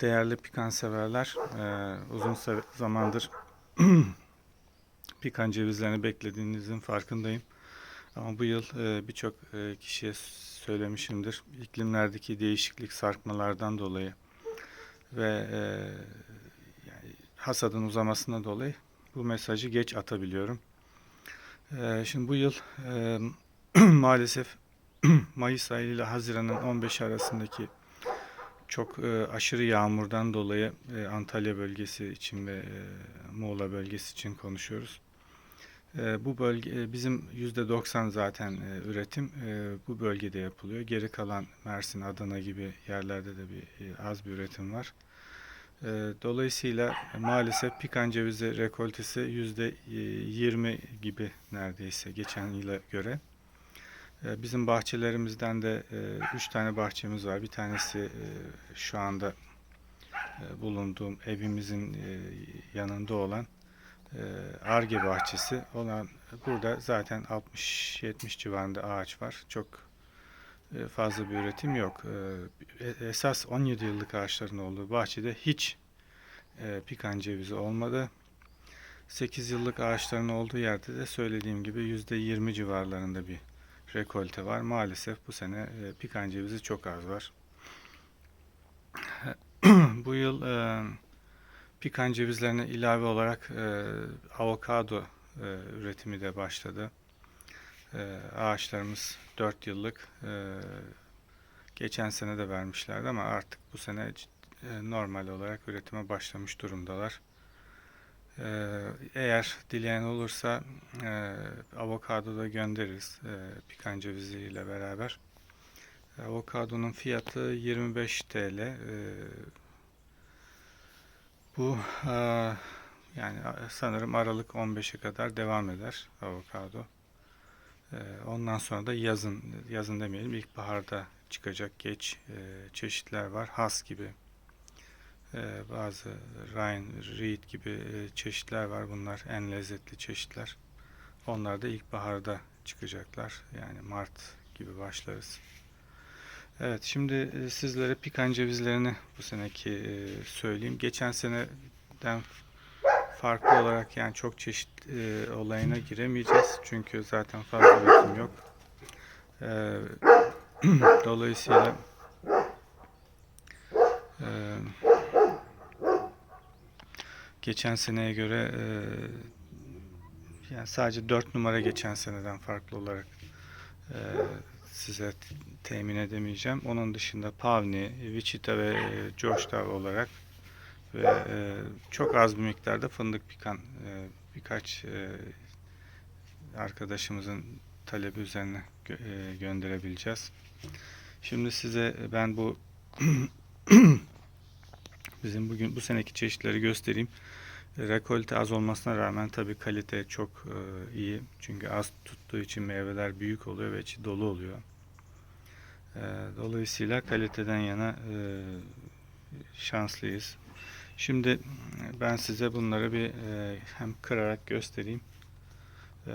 Değerli pikan severler, e, uzun se- zamandır pikan cevizlerini beklediğinizin farkındayım. Ama bu yıl e, birçok e, kişiye söylemişimdir. İklimlerdeki değişiklik sarkmalardan dolayı ve e, yani hasadın uzamasına dolayı bu mesajı geç atabiliyorum. E, şimdi bu yıl e, maalesef Mayıs ayı ile Haziran'ın 15 arasındaki çok e, aşırı yağmurdan dolayı e, Antalya bölgesi için ve e, Muğla bölgesi için konuşuyoruz. E, bu bölge e, bizim %90 zaten e, üretim e, bu bölgede yapılıyor. Geri kalan Mersin, Adana gibi yerlerde de bir e, az bir üretim var. E, dolayısıyla e, maalesef pikan cevizi rekoltesi %20 gibi neredeyse geçen yıla göre. E, Bizim bahçelerimizden de 3 tane bahçemiz var. Bir tanesi e, şu anda e, bulunduğum evimizin e, yanında olan e, Arge bahçesi olan burada zaten 60-70 civarında ağaç var. Çok e, fazla bir üretim yok. E, e- Esas 17 yıllık ağaçların olduğu bahçede hiç e, pikan cevizi olmadı. 8 yıllık ağaçların olduğu yerde de söylediğim gibi %20 civarlarında bir rekolte var. Maalesef bu sene e, pikan cevizi çok az var. bu yıl e, pikan cevizlerine ilave olarak e, avokado e, üretimi de başladı. E, ağaçlarımız 4 yıllık. E, geçen sene de vermişlerdi ama artık bu sene e, normal olarak üretime başlamış durumdalar. Ee, Eğer dileyen olursa e, avokado da göndeririz e, pikan cevizi ile beraber. Avokadonun fiyatı 25 TL. Ee, bu e, yani sanırım Aralık 15'e kadar devam eder avokado. Ee, Ondan sonra da yazın, yazın demeyelim ilkbaharda çıkacak geç e, çeşitler var. Has gibi. Ee, bazı Ryan, Reed gibi e, çeşitler var. Bunlar en lezzetli çeşitler. Onlar da ilkbaharda çıkacaklar. Yani Mart gibi başlarız. Evet, şimdi e, sizlere pikan cevizlerini bu seneki e, söyleyeyim. Geçen seneden farklı olarak yani çok çeşit olayına giremeyeceğiz. Çünkü zaten fazla üretim yok. Ee, dolayısıyla e, geçen seneye göre e, yani sadece 4 numara geçen seneden farklı olarak e, size temin edemeyeceğim. Onun dışında Pavni, Wichita ve e, Georgetown olarak ve e, çok az bir miktarda fındık pikan e, birkaç e, arkadaşımızın talebi üzerine gö- e, gönderebileceğiz. Şimdi size ben bu bizim bugün bu seneki çeşitleri göstereyim. Rekolte az olmasına rağmen tabii kalite çok e, iyi. Çünkü az tuttuğu için meyveler büyük oluyor ve içi dolu oluyor. E, dolayısıyla kaliteden yana e, şanslıyız. Şimdi e, ben size bunları bir e, hem kırarak göstereyim. E,